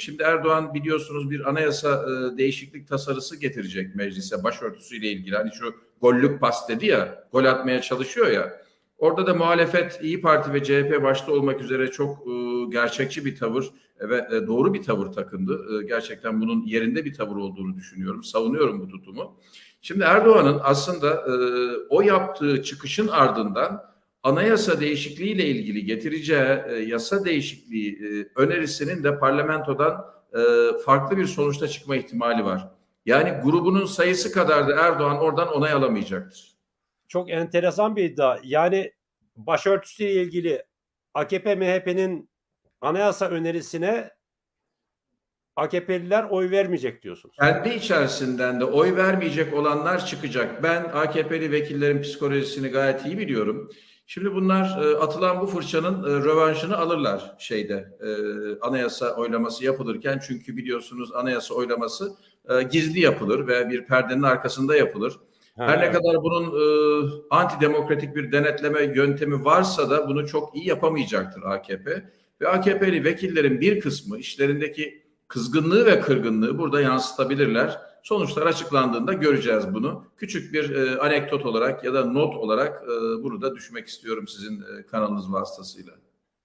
Şimdi Erdoğan biliyorsunuz bir anayasa e, değişiklik tasarısı getirecek meclise başörtüsüyle ilgili. Hani şu gollük pas dedi ya, gol atmaya çalışıyor ya. Orada da muhalefet İyi Parti ve CHP başta olmak üzere çok e, gerçekçi bir tavır ve e, doğru bir tavır takındı. E, gerçekten bunun yerinde bir tavır olduğunu düşünüyorum. Savunuyorum bu tutumu. Şimdi Erdoğan'ın aslında e, o yaptığı çıkışın ardından anayasa değişikliğiyle ilgili getireceği e, yasa değişikliği e, önerisinin de parlamentodan e, farklı bir sonuçta çıkma ihtimali var. Yani grubunun sayısı kadar da Erdoğan oradan onay alamayacaktır. Çok enteresan bir iddia. Yani başörtüsüyle ilgili AKP MHP'nin anayasa önerisine AKP'liler oy vermeyecek diyorsunuz. Kendi içerisinden de oy vermeyecek olanlar çıkacak. Ben AKP'li vekillerin psikolojisini gayet iyi biliyorum. Şimdi bunlar e, atılan bu fırçanın e, rövanşını alırlar şeyde e, anayasa oylaması yapılırken çünkü biliyorsunuz anayasa oylaması e, gizli yapılır ve bir perdenin arkasında yapılır. Ha, Her ne kadar bunun e, antidemokratik bir denetleme yöntemi varsa da bunu çok iyi yapamayacaktır AKP. Ve AKP'li vekillerin bir kısmı işlerindeki kızgınlığı ve kırgınlığı burada yansıtabilirler. Sonuçlar açıklandığında göreceğiz bunu. Küçük bir e, anekdot olarak ya da not olarak e, bunu da düşmek istiyorum sizin e, kanalınız vasıtasıyla.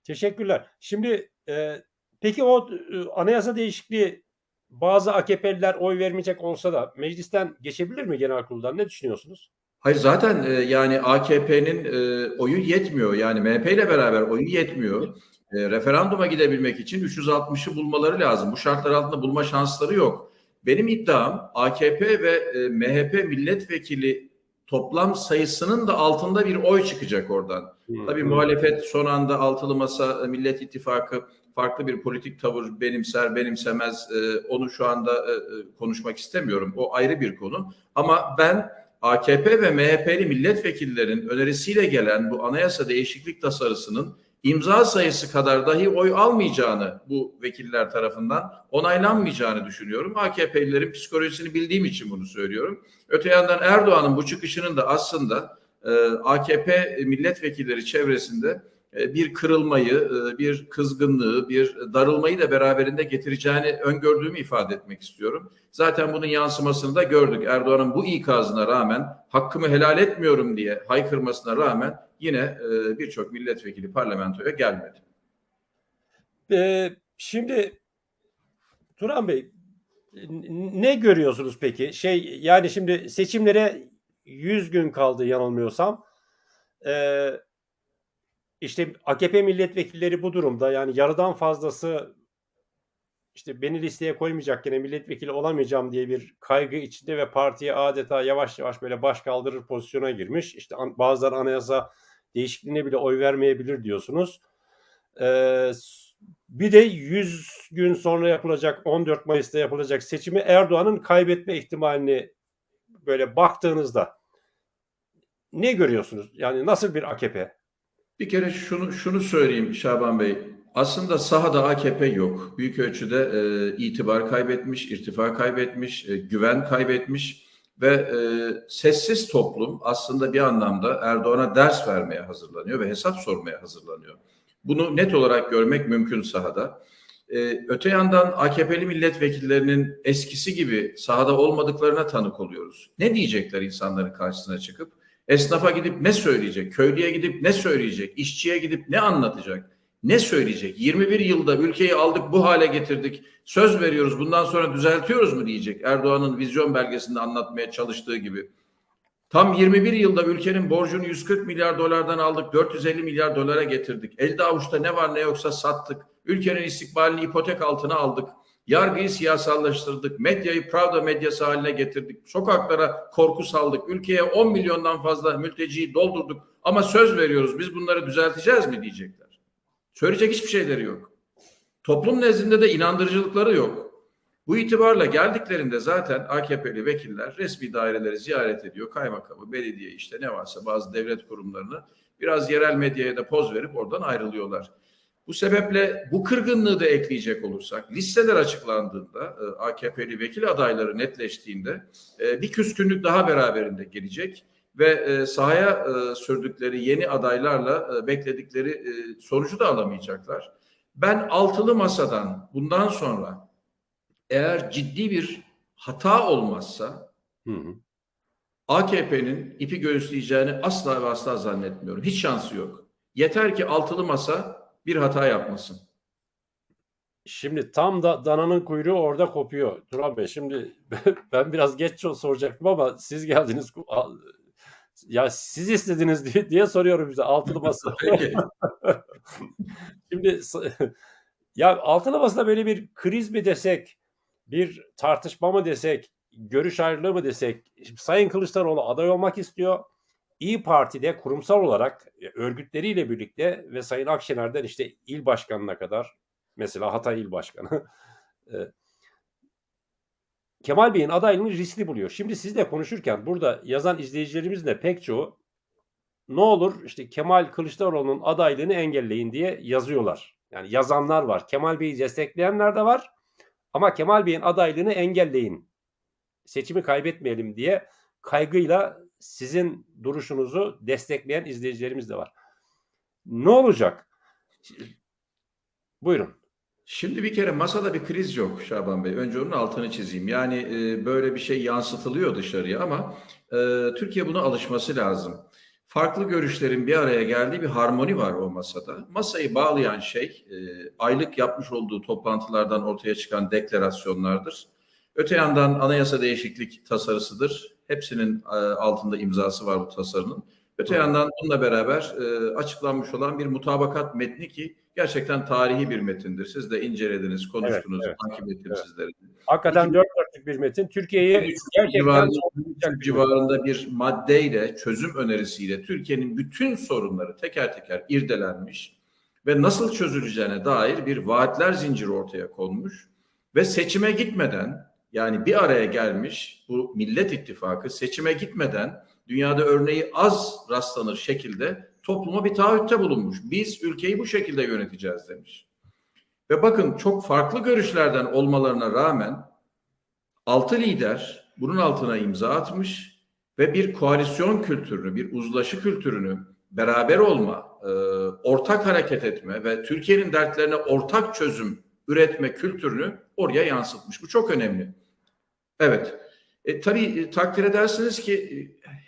Teşekkürler. Şimdi e, peki o e, anayasa değişikliği bazı AKP'liler oy vermeyecek olsa da meclisten geçebilir mi genel kuruldan? Ne düşünüyorsunuz? Hayır zaten e, yani AKP'nin e, oyu yetmiyor. Yani MHP ile beraber oyu yetmiyor. E, referanduma gidebilmek için 360'ı bulmaları lazım. Bu şartlar altında bulma şansları yok. Benim iddiam AKP ve e, MHP milletvekili toplam sayısının da altında bir oy çıkacak oradan. Tabii muhalefet son anda altılı masa e, Millet İttifakı farklı bir politik tavır benimser benimsemez e, onu şu anda e, e, konuşmak istemiyorum. O ayrı bir konu. Ama ben AKP ve MHP'li milletvekillerin önerisiyle gelen bu anayasa değişiklik tasarısının imza sayısı kadar dahi oy almayacağını bu vekiller tarafından onaylanmayacağını düşünüyorum. AKP'lilerin psikolojisini bildiğim için bunu söylüyorum. Öte yandan Erdoğan'ın bu çıkışının da aslında e, AKP milletvekilleri çevresinde bir kırılmayı, e, bir kızgınlığı, bir darılmayı da beraberinde getireceğini öngördüğümü ifade etmek istiyorum. Zaten bunun yansımasını da gördük. Erdoğan'ın bu ikazına rağmen hakkımı helal etmiyorum diye haykırmasına rağmen yine e, birçok milletvekili parlamentoya gelmedi. E, şimdi Turan Bey ne görüyorsunuz peki? Şey yani şimdi seçimlere 100 gün kaldı yanılmıyorsam. E, işte AKP milletvekilleri bu durumda yani yarıdan fazlası işte beni listeye koymayacak gene milletvekili olamayacağım diye bir kaygı içinde ve partiye adeta yavaş yavaş böyle baş kaldırır pozisyona girmiş. İşte bazıları anayasa değişikliğine bile oy vermeyebilir diyorsunuz. Ee, bir de 100 gün sonra yapılacak 14 Mayıs'ta yapılacak seçimi Erdoğan'ın kaybetme ihtimalini böyle baktığınızda ne görüyorsunuz? Yani nasıl bir AKP? Bir kere şunu şunu söyleyeyim Şaban Bey. Aslında sahada AKP yok. Büyük ölçüde e, itibar kaybetmiş, irtifa kaybetmiş, e, güven kaybetmiş ve e, sessiz toplum aslında bir anlamda Erdoğan'a ders vermeye hazırlanıyor ve hesap sormaya hazırlanıyor. Bunu net olarak görmek mümkün sahada. E, öte yandan AKP'li milletvekillerinin eskisi gibi sahada olmadıklarına tanık oluyoruz. Ne diyecekler insanların karşısına çıkıp? Esnafa gidip ne söyleyecek? Köylüye gidip ne söyleyecek? İşçiye gidip ne anlatacak? Ne söyleyecek? 21 yılda ülkeyi aldık bu hale getirdik. Söz veriyoruz bundan sonra düzeltiyoruz mu diyecek. Erdoğan'ın vizyon belgesinde anlatmaya çalıştığı gibi. Tam 21 yılda ülkenin borcunu 140 milyar dolardan aldık. 450 milyar dolara getirdik. Elde avuçta ne var ne yoksa sattık. Ülkenin istikbalini ipotek altına aldık. Yargıyı siyasallaştırdık. Medyayı Pravda medyası haline getirdik. Sokaklara korku saldık. Ülkeye 10 milyondan fazla mülteciyi doldurduk. Ama söz veriyoruz biz bunları düzelteceğiz mi diyecekler. Söyleyecek hiçbir şeyleri yok. Toplum nezdinde de inandırıcılıkları yok. Bu itibarla geldiklerinde zaten AKP'li vekiller resmi daireleri ziyaret ediyor. Kaymakamı, belediye işte ne varsa bazı devlet kurumlarını biraz yerel medyaya da poz verip oradan ayrılıyorlar. Bu sebeple bu kırgınlığı da ekleyecek olursak listeler açıklandığında e, AKP'li vekil adayları netleştiğinde e, bir küskünlük daha beraberinde gelecek ve e, sahaya sürdükleri yeni adaylarla bekledikleri sonucu da alamayacaklar. Ben altılı masadan bundan sonra eğer ciddi bir hata olmazsa Hı hı. AKP'nin ipi göğüsleyeceğini asla ve asla zannetmiyorum. Hiç şansı yok. Yeter ki altılı masa bir hata yapmasın. Şimdi tam da dananın kuyruğu orada kopuyor Turan Bey. Şimdi ben biraz geç soracaktım ama siz geldiniz. Ya siz istediniz diye, diye soruyorum bize altılı masa. Peki. Şimdi ya altılı masada böyle bir kriz mi desek, bir tartışma mı desek, görüş ayrılığı mı desek, Şimdi Sayın Kılıçdaroğlu aday olmak istiyor. İyi Parti'de kurumsal olarak e, örgütleriyle birlikte ve Sayın Akşener'den işte il başkanına kadar mesela Hatay il başkanı e, Kemal Bey'in adaylığını riskli buluyor. Şimdi sizle konuşurken burada yazan izleyicilerimizin de pek çoğu ne olur işte Kemal Kılıçdaroğlu'nun adaylığını engelleyin diye yazıyorlar. Yani yazanlar var. Kemal Bey'i destekleyenler de var. Ama Kemal Bey'in adaylığını engelleyin. Seçimi kaybetmeyelim diye kaygıyla sizin duruşunuzu destekleyen izleyicilerimiz de var. Ne olacak? Buyurun. Şimdi bir kere masada bir kriz yok Şaban Bey. Önce onun altını çizeyim. Yani e, böyle bir şey yansıtılıyor dışarıya ama e, Türkiye buna alışması lazım. Farklı görüşlerin bir araya geldiği bir harmoni var o masada. Masayı bağlayan şey e, aylık yapmış olduğu toplantılardan ortaya çıkan deklarasyonlardır. Öte yandan anayasa değişiklik tasarısıdır. Hepsinin e, altında imzası var bu tasarının. Öte yandan bununla beraber e, açıklanmış olan bir mutabakat metni ki gerçekten tarihi bir metindir. Siz de incelediniz, konuştunuz, Evet, evet, takip ettim evet. sizleri. Hakikaten dört dörtlük bir metin. Türkiye'yi gerçekten bir civarında bir maddeyle, çözüm önerisiyle Türkiye'nin bütün sorunları teker teker irdelenmiş ve nasıl çözüleceğine dair bir vaatler zinciri ortaya konmuş ve seçime gitmeden yani bir araya gelmiş bu Millet İttifakı seçime gitmeden dünyada örneği az rastlanır şekilde topluma bir taahhütte bulunmuş. Biz ülkeyi bu şekilde yöneteceğiz demiş. Ve bakın çok farklı görüşlerden olmalarına rağmen altı lider bunun altına imza atmış ve bir koalisyon kültürünü, bir uzlaşı kültürünü, beraber olma, e, ortak hareket etme ve Türkiye'nin dertlerine ortak çözüm üretme kültürünü oraya yansıtmış. Bu çok önemli. Evet. E, tabii e, takdir edersiniz ki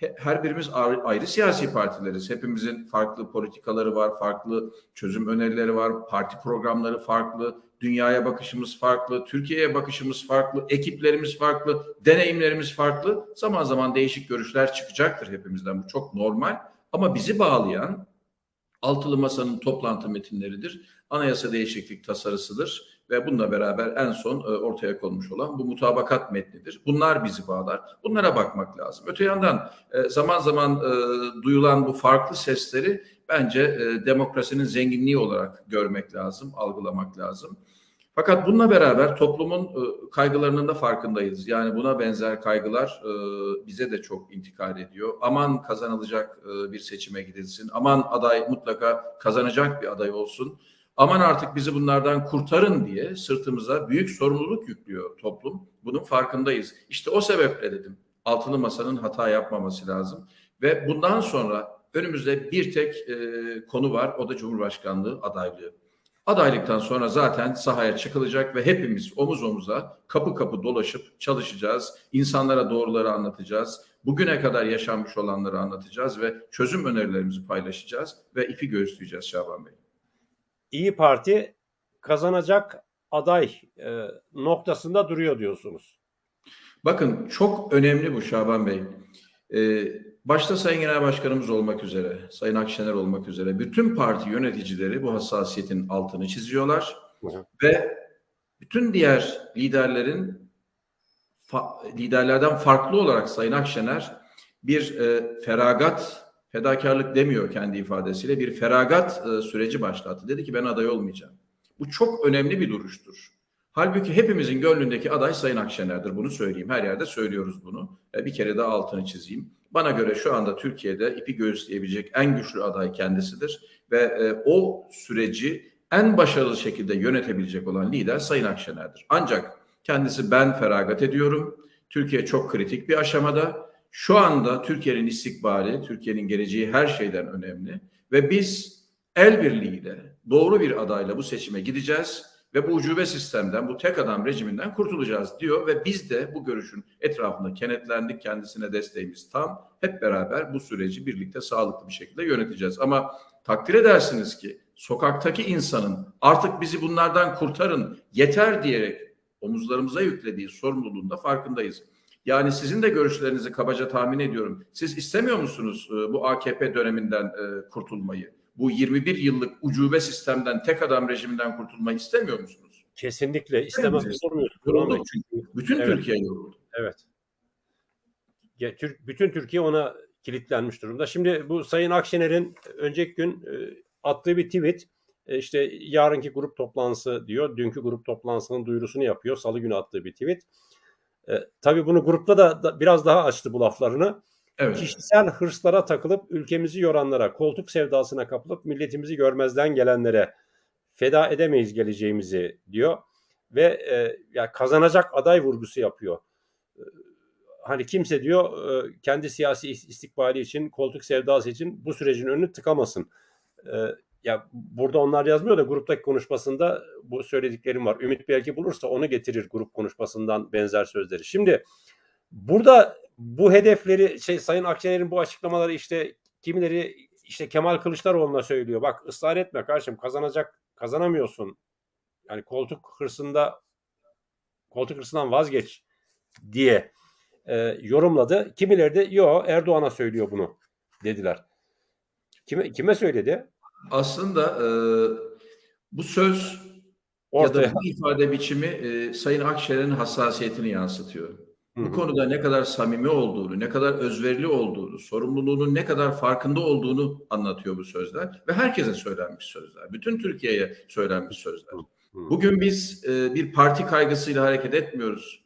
e, her birimiz ayrı, ayrı siyasi partileriz. Hepimizin farklı politikaları var, farklı çözüm önerileri var, parti programları farklı, dünyaya bakışımız farklı, Türkiye'ye bakışımız farklı, ekiplerimiz farklı, deneyimlerimiz farklı. Zaman zaman değişik görüşler çıkacaktır hepimizden. Bu çok normal. Ama bizi bağlayan altılı masanın toplantı metinleridir. Anayasa değişiklik tasarısıdır ve bununla beraber en son e, ortaya konmuş olan bu mutabakat metnidir. Bunlar bizi bağlar. Bunlara bakmak lazım. Öte yandan e, zaman zaman e, duyulan bu farklı sesleri bence demokrasinin zenginliği olarak görmek lazım, algılamak lazım. Fakat bununla beraber toplumun kaygılarının da farkındayız. Yani buna benzer kaygılar bize de çok intikal ediyor. Aman kazanılacak bir seçime gidilsin. Aman aday mutlaka kazanacak bir aday olsun aman artık bizi bunlardan kurtarın diye sırtımıza büyük sorumluluk yüklüyor toplum. Bunun farkındayız. İşte o sebeple dedim altılı masanın hata yapmaması lazım. Ve bundan sonra önümüzde bir tek e, konu var o da Cumhurbaşkanlığı adaylığı. Adaylıktan sonra zaten sahaya çıkılacak ve hepimiz omuz omuza kapı kapı dolaşıp çalışacağız. İnsanlara doğruları anlatacağız. Bugüne kadar yaşanmış olanları anlatacağız ve çözüm önerilerimizi paylaşacağız ve ipi göğüsleyeceğiz Şaban Bey. İyi Parti kazanacak aday e, noktasında duruyor diyorsunuz. Bakın çok önemli bu Şaban Bey. Ee, başta Sayın Genel Başkanımız olmak üzere, Sayın Akşener olmak üzere bütün parti yöneticileri bu hassasiyetin altını çiziyorlar. Hı. Ve bütün diğer liderlerin fa- liderlerden farklı olarak Sayın Akşener bir e, feragat fedakarlık demiyor kendi ifadesiyle bir feragat e, süreci başlattı. Dedi ki ben aday olmayacağım. Bu çok önemli bir duruştur. Halbuki hepimizin gönlündeki aday Sayın Akşener'dir. Bunu söyleyeyim. Her yerde söylüyoruz bunu. E, bir kere daha altını çizeyim. Bana göre şu anda Türkiye'de ipi göğüsleyebilecek en güçlü aday kendisidir. Ve e, o süreci en başarılı şekilde yönetebilecek olan lider Sayın Akşener'dir. Ancak kendisi ben feragat ediyorum. Türkiye çok kritik bir aşamada şu anda Türkiye'nin istikbali, Türkiye'nin geleceği her şeyden önemli ve biz el birliğiyle doğru bir adayla bu seçime gideceğiz ve bu ucube sistemden, bu tek adam rejiminden kurtulacağız diyor ve biz de bu görüşün etrafında kenetlendik. Kendisine desteğimiz tam. Hep beraber bu süreci birlikte sağlıklı bir şekilde yöneteceğiz. Ama takdir edersiniz ki sokaktaki insanın artık bizi bunlardan kurtarın yeter diyerek omuzlarımıza yüklediği sorumluluğun da farkındayız. Yani sizin de görüşlerinizi kabaca tahmin ediyorum. Siz istemiyor musunuz e, bu AKP döneminden e, kurtulmayı? Bu 21 yıllık ucube sistemden, tek adam rejiminden kurtulmayı istemiyor musunuz? Kesinlikle istemez. Yorulduk çünkü. Bütün Evet. Türkiye yoruldu. Evet. Ya, Türk, bütün Türkiye ona kilitlenmiş durumda. Şimdi bu Sayın Akşener'in önceki gün e, attığı bir tweet işte yarınki grup toplantısı diyor. Dünkü grup toplantısının duyurusunu yapıyor. Salı günü attığı bir tweet. E, tabii bunu grupta da, da biraz daha açtı bu laflarını. Evet. Kişisel hırslara takılıp ülkemizi yoranlara, koltuk sevdasına kapılıp milletimizi görmezden gelenlere feda edemeyiz geleceğimizi diyor ve e, ya kazanacak aday vurgusu yapıyor. E, Hani kimse diyor e, kendi siyasi is- istikbali için, koltuk sevdası için bu sürecin önünü tıkamasın. E, ya burada onlar yazmıyor da gruptaki konuşmasında bu söylediklerim var. Ümit belki bulursa onu getirir grup konuşmasından benzer sözleri. Şimdi burada bu hedefleri şey Sayın Akşener'in bu açıklamaları işte kimileri işte Kemal Kılıçdaroğlu'na söylüyor. Bak ısrar etme kardeşim kazanacak kazanamıyorsun. Yani koltuk hırsında koltuk hırsından vazgeç diye e, yorumladı. Kimileri de yo Erdoğan'a söylüyor bunu dediler. Kime kime söyledi? Aslında e, bu söz Ortaya. ya da bu ifade biçimi e, Sayın Akşener'in hassasiyetini yansıtıyor. Hı Bu konuda ne kadar samimi olduğunu, ne kadar özverili olduğunu, sorumluluğunun ne kadar farkında olduğunu anlatıyor bu sözler ve herkese söylenmiş sözler. Bütün Türkiye'ye söylenmiş sözler. Hı. Bugün biz e, bir parti kaygısıyla hareket etmiyoruz.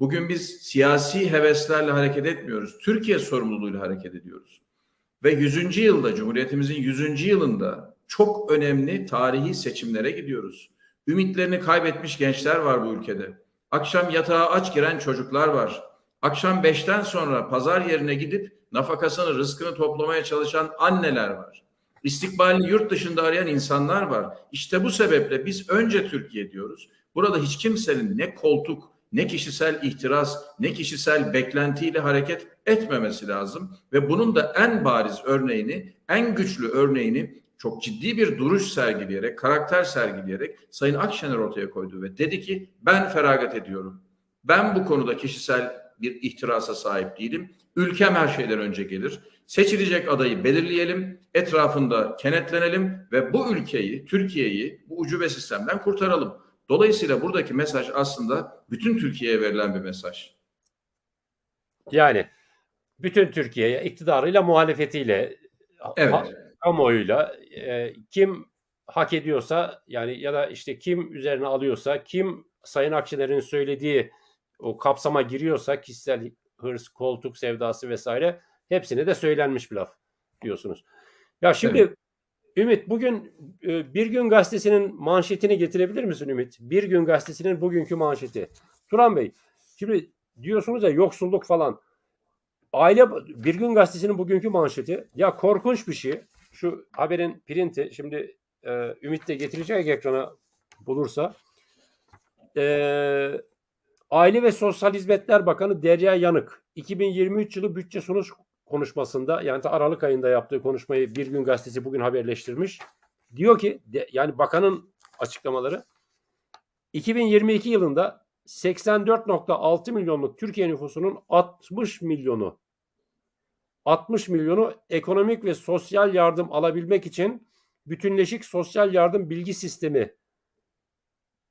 Bugün biz siyasi heveslerle hareket etmiyoruz. Türkiye sorumluluğuyla hareket ediyoruz. Ve 100. yılda, Cumhuriyetimizin 100. yılında çok önemli tarihi seçimlere gidiyoruz. Ümitlerini kaybetmiş gençler var bu ülkede. Akşam yatağa aç giren çocuklar var. Akşam beşten sonra pazar yerine gidip nafakasını, rızkını toplamaya çalışan anneler var. İstikbalini yurt dışında arayan insanlar var. İşte bu sebeple biz önce Türkiye diyoruz. Burada hiç kimsenin ne koltuk, ne kişisel ihtiras, ne kişisel beklentiyle hareket etmemesi lazım. Ve bunun da en bariz örneğini, en güçlü örneğini çok ciddi bir duruş sergileyerek, karakter sergileyerek Sayın Akşener ortaya koydu ve dedi ki ben feragat ediyorum. Ben bu konuda kişisel bir ihtirasa sahip değilim. Ülkem her şeyden önce gelir. Seçilecek adayı belirleyelim, etrafında kenetlenelim ve bu ülkeyi, Türkiye'yi bu ucube sistemden kurtaralım. Dolayısıyla buradaki mesaj aslında bütün Türkiye'ye verilen bir mesaj. Yani bütün Türkiye'ye iktidarıyla muhalefetiyle Evet. kamuoyuyla e, kim hak ediyorsa yani ya da işte kim üzerine alıyorsa kim Sayın Akşener'in söylediği o kapsama giriyorsa kişisel hırs, koltuk sevdası vesaire hepsine de söylenmiş bir laf diyorsunuz. Ya şimdi Evet. Ümit bugün e, Bir Gün Gazetesi'nin manşetini getirebilir misin Ümit? Bir Gün Gazetesi'nin bugünkü manşeti. Turan Bey şimdi diyorsunuz ya yoksulluk falan. Aile Bir Gün Gazetesi'nin bugünkü manşeti. Ya korkunç bir şey. Şu haberin printi şimdi e, Ümit de getirecek ekrana bulursa. E, Aile ve Sosyal Hizmetler Bakanı Derya Yanık 2023 yılı bütçe sonuç konuşmasında yani Aralık ayında yaptığı konuşmayı Bir Gün Gazetesi bugün haberleştirmiş. Diyor ki de- yani bakanın açıklamaları 2022 yılında 84.6 milyonluk Türkiye nüfusunun 60 milyonu 60 milyonu ekonomik ve sosyal yardım alabilmek için bütünleşik sosyal yardım bilgi sistemi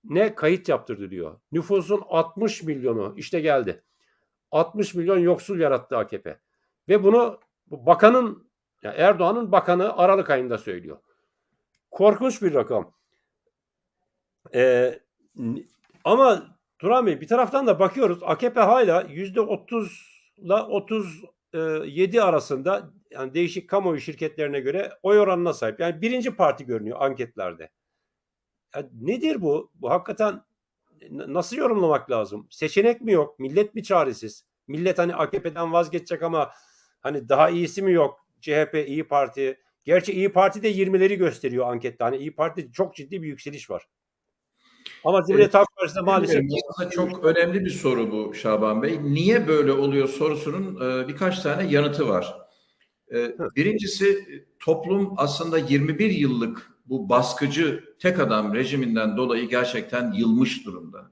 ne kayıt yaptırdı diyor. Nüfusun 60 milyonu işte geldi. 60 milyon yoksul yarattı AKP. Ve bunu bu bakanın yani Erdoğan'ın bakanı Aralık ayında söylüyor. Korkunç bir rakam. Ee, ama Turan Bey bir taraftan da bakıyoruz AKP hala yüzde 30 ile 37 arasında yani değişik kamuoyu şirketlerine göre oy oranına sahip. Yani birinci parti görünüyor anketlerde. Ya nedir bu? Bu hakikaten nasıl yorumlamak lazım? Seçenek mi yok? Millet mi çaresiz? Millet hani AKP'den vazgeçecek ama hani daha iyisi mi yok? CHP, İyi Parti. Gerçi İyi Parti de 20'leri gösteriyor ankette. Hani İyi Parti'de çok ciddi bir yükseliş var. Ama Cumhuriyet Halk Partisi'nde maalesef Aslında çok önemli bir soru bu Şaban Bey. Niye böyle oluyor sorusunun e, birkaç tane yanıtı var. E, Birincisi toplum aslında 21 yıllık bu baskıcı tek adam rejiminden dolayı gerçekten yılmış durumda.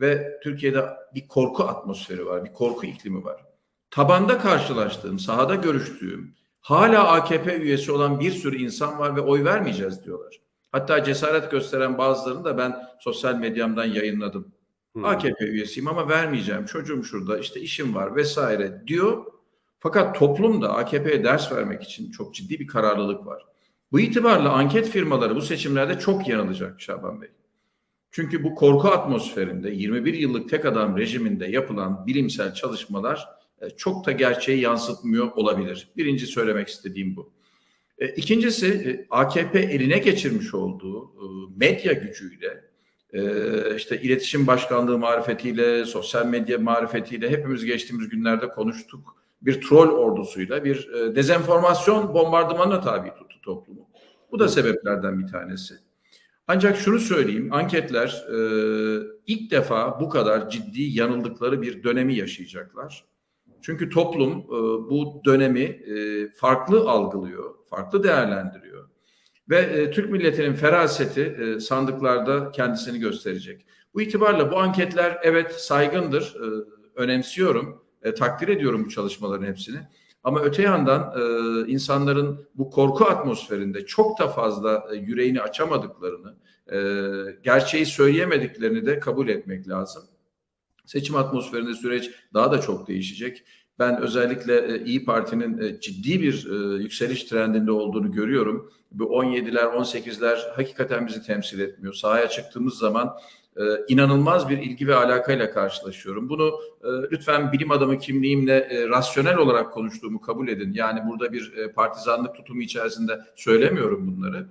Ve Türkiye'de bir korku atmosferi var, bir korku iklimi var. Tabanda karşılaştığım, sahada görüştüğüm, hala AKP üyesi olan bir sürü insan var ve oy vermeyeceğiz diyorlar. Hatta cesaret gösteren bazılarını da ben sosyal medyamdan yayınladım. Hmm. AKP üyesiyim ama vermeyeceğim. Çocuğum şurada işte işim var vesaire diyor. Fakat toplumda AKP'ye ders vermek için çok ciddi bir kararlılık var. Bu itibarla anket firmaları bu seçimlerde çok yanılacak Şaban Bey. Çünkü bu korku atmosferinde 21 yıllık tek adam rejiminde yapılan bilimsel çalışmalar e, çok da gerçeği yansıtmıyor olabilir. Birinci söylemek istediğim bu. E, İkincisi e, AKP eline geçirmiş olduğu e, medya gücüyle e, işte iletişim başkanlığı marifetiyle, sosyal medya marifetiyle hepimiz geçtiğimiz günlerde konuştuk. Bir troll ordusuyla bir e, dezenformasyon bombardımanına tabi tuttu toplumu. Bu da sebeplerden bir tanesi. Ancak şunu söyleyeyim, anketler e, ilk defa bu kadar ciddi yanıldıkları bir dönemi yaşayacaklar. Çünkü toplum e, bu dönemi e, farklı algılıyor, farklı değerlendiriyor. Ve e, Türk milletinin feraseti e, sandıklarda kendisini gösterecek. Bu itibarla bu anketler evet saygındır, e, önemsiyorum, e, takdir ediyorum bu çalışmaların hepsini. Ama öte yandan e, insanların bu korku atmosferinde çok da fazla e, yüreğini açamadıklarını, e, gerçeği söyleyemediklerini de kabul etmek lazım. Seçim atmosferinde süreç daha da çok değişecek. Ben özellikle e, İyi Parti'nin e, ciddi bir e, yükseliş trendinde olduğunu görüyorum. Bu 17'ler, 18'ler hakikaten bizi temsil etmiyor. Sahaya çıktığımız zaman e, inanılmaz bir ilgi ve alakayla karşılaşıyorum. Bunu e, lütfen bilim adamı kimliğimle e, rasyonel olarak konuştuğumu kabul edin. Yani burada bir e, partizanlık tutumu içerisinde söylemiyorum bunları.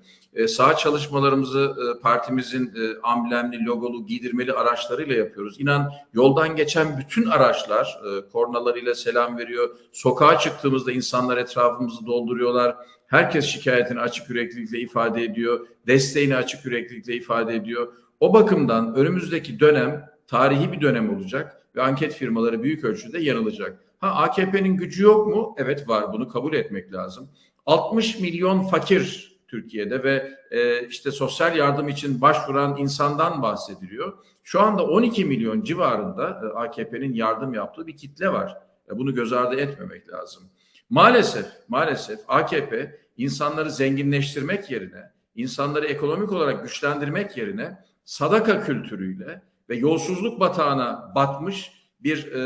Sağ çalışmalarımızı partimizin e, amblemli, logolu, giydirmeli araçlarıyla yapıyoruz. İnan yoldan geçen bütün araçlar kornalarıyla selam veriyor. Sokağa çıktığımızda insanlar etrafımızı dolduruyorlar. Herkes şikayetini açık yüreklilikle ifade ediyor. Desteğini açık yüreklilikle ifade ediyor. O bakımdan önümüzdeki dönem tarihi bir dönem olacak ve anket firmaları büyük ölçüde yanılacak. Ha AKP'nin gücü yok mu? Evet var. Bunu kabul etmek lazım. 60 milyon fakir Türkiye'de ve e, işte sosyal yardım için başvuran insandan bahsediliyor. Şu anda 12 milyon civarında e, AKP'nin yardım yaptığı bir kitle var. E, bunu göz ardı etmemek lazım. Maalesef, maalesef AKP insanları zenginleştirmek yerine, insanları ekonomik olarak güçlendirmek yerine sadaka kültürüyle ve yolsuzluk batağına batmış bir e,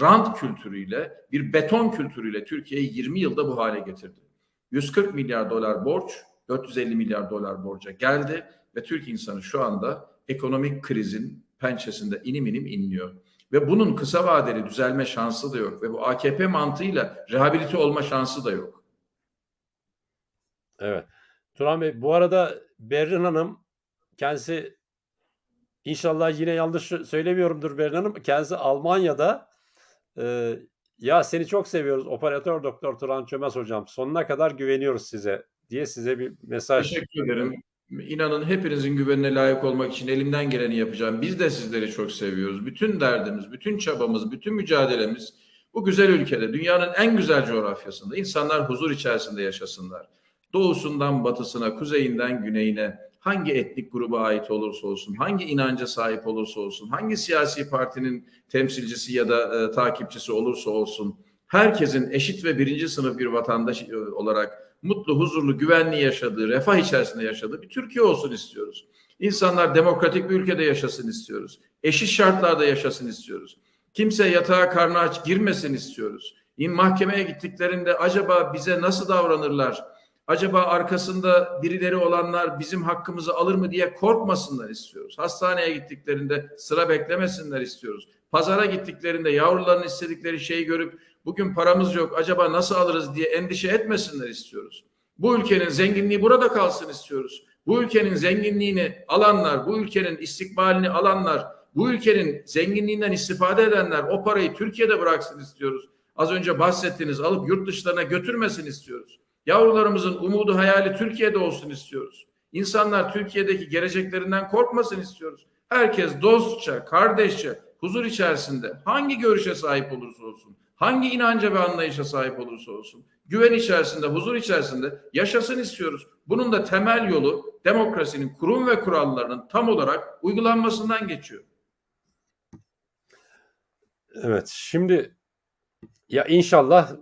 rant kültürüyle, bir beton kültürüyle Türkiye'yi 20 yılda bu hale getirdi. 140 milyar dolar borç, 450 milyar dolar borca geldi ve Türk insanı şu anda ekonomik krizin pençesinde inim inim inliyor. Ve bunun kısa vadeli düzelme şansı da yok ve bu AKP mantığıyla rehabilite olma şansı da yok. Evet. Turan Bey bu arada Berrin Hanım kendisi inşallah yine yanlış söylemiyorumdur Berrin Hanım. Kendisi Almanya'da e, ya seni çok seviyoruz operatör doktor Turan Çömez hocam sonuna kadar güveniyoruz size diye size bir mesaj. Teşekkür ederim. İnanın hepinizin güvenine layık olmak için elimden geleni yapacağım. Biz de sizleri çok seviyoruz. Bütün derdimiz, bütün çabamız, bütün mücadelemiz bu güzel ülkede, dünyanın en güzel coğrafyasında insanlar huzur içerisinde yaşasınlar. Doğusundan batısına, kuzeyinden güneyine, hangi etnik gruba ait olursa olsun, hangi inanca sahip olursa olsun, hangi siyasi partinin temsilcisi ya da e, takipçisi olursa olsun, herkesin eşit ve birinci sınıf bir vatandaş e, olarak mutlu, huzurlu, güvenli yaşadığı, refah içerisinde yaşadığı bir Türkiye olsun istiyoruz. İnsanlar demokratik bir ülkede yaşasın istiyoruz. Eşit şartlarda yaşasın istiyoruz. Kimse yatağa karnı aç girmesin istiyoruz. Mahkemeye gittiklerinde acaba bize nasıl davranırlar? Acaba arkasında birileri olanlar bizim hakkımızı alır mı diye korkmasınlar istiyoruz. Hastaneye gittiklerinde sıra beklemesinler istiyoruz. Pazara gittiklerinde yavruların istedikleri şeyi görüp bugün paramız yok acaba nasıl alırız diye endişe etmesinler istiyoruz. Bu ülkenin zenginliği burada kalsın istiyoruz. Bu ülkenin zenginliğini alanlar, bu ülkenin istikbalini alanlar, bu ülkenin zenginliğinden istifade edenler o parayı Türkiye'de bıraksın istiyoruz. Az önce bahsettiğiniz alıp yurt dışlarına götürmesin istiyoruz. Yavrularımızın umudu hayali Türkiye'de olsun istiyoruz. İnsanlar Türkiye'deki geleceklerinden korkmasın istiyoruz. Herkes dostça, kardeşçe, huzur içerisinde hangi görüşe sahip olursa olsun, hangi inanca ve anlayışa sahip olursa olsun, güven içerisinde, huzur içerisinde yaşasın istiyoruz. Bunun da temel yolu demokrasinin kurum ve kurallarının tam olarak uygulanmasından geçiyor. Evet, şimdi ya inşallah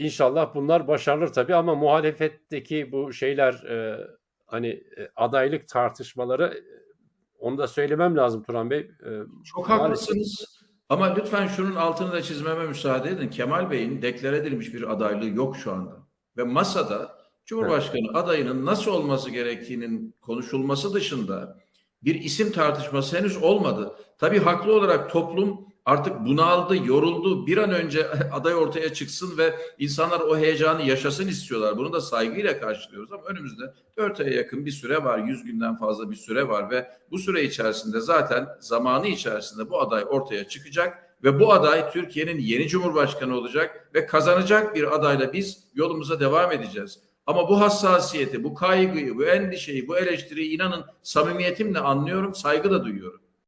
inşallah bunlar başarılır tabii ama muhalefetteki bu şeyler e, hani e, adaylık tartışmaları e, onu da söylemem lazım Turan Bey. E, Çok haklısınız. Ama lütfen şunun altını da çizmeme müsaade edin. Kemal Bey'in deklare edilmiş bir adaylığı yok şu anda. Ve masada Cumhurbaşkanı adayının nasıl olması gerektiğinin konuşulması dışında bir isim tartışması henüz olmadı. Tabii haklı olarak toplum artık bunaldı, yoruldu. Bir an önce aday ortaya çıksın ve insanlar o heyecanı yaşasın istiyorlar. Bunu da saygıyla karşılıyoruz ama önümüzde 4 aya yakın bir süre var. 100 günden fazla bir süre var ve bu süre içerisinde zaten zamanı içerisinde bu aday ortaya çıkacak ve bu aday Türkiye'nin yeni cumhurbaşkanı olacak ve kazanacak bir adayla biz yolumuza devam edeceğiz. Ama bu hassasiyeti, bu kaygıyı, bu endişeyi, bu eleştiriyi inanın samimiyetimle anlıyorum, saygı da duyuyorum.